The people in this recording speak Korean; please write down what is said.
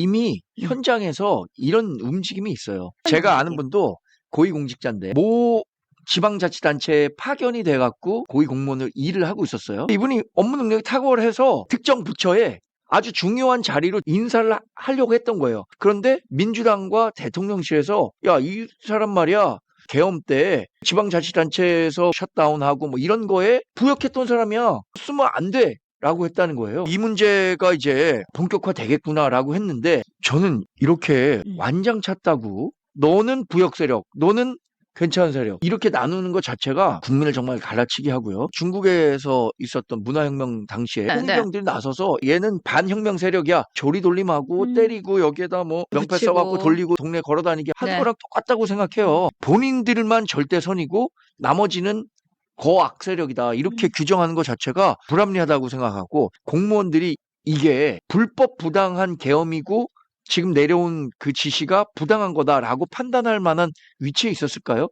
이미 음. 현장에서 이런 움직임이 있어요. 제가 아는 분도 고위공직자인데 모 지방자치단체에 파견이 돼갖고 고위공무원을 일을 하고 있었어요. 이분이 업무 능력이 탁월해서 특정 부처에 아주 중요한 자리로 인사를 하- 하려고 했던 거예요. 그런데 민주당과 대통령실에서 야 이 사람 말이야 계엄 때 지방자치단체에서 셧다운하고 뭐 이런 거에 부역했던 사람이야 쓰면 안 돼. 라고 했다는 거예요. 이 문제가 이제 본격화 되겠구나라고 했는데 저는 이렇게 음. 완장 찼다고 너는 부역 세력, 너는 괜찮은 세력 이렇게 나누는 것 자체가 국민을 정말 갈라치게 하고요. 중국에서 있었던 문화혁명 당시에 네, 네. 홍위병들이 나서서 얘는 반혁명 세력이야. 조리 돌림하고 음. 때리고 여기에다 뭐 명패 붙이고. 써갖고 돌리고 동네 걸어다니게 하는 네. 거랑 똑같다고 생각해요. 본인들만 절대선이고 나머지는 거악 세력이다. 이렇게 음. 규정하는 것 자체가 불합리하다고 생각하고 공무원들이 이게 불법 부당한 계엄이고 지금 내려온 그 지시가 부당한 거다라고 판단할 만한 위치에 있었을까요?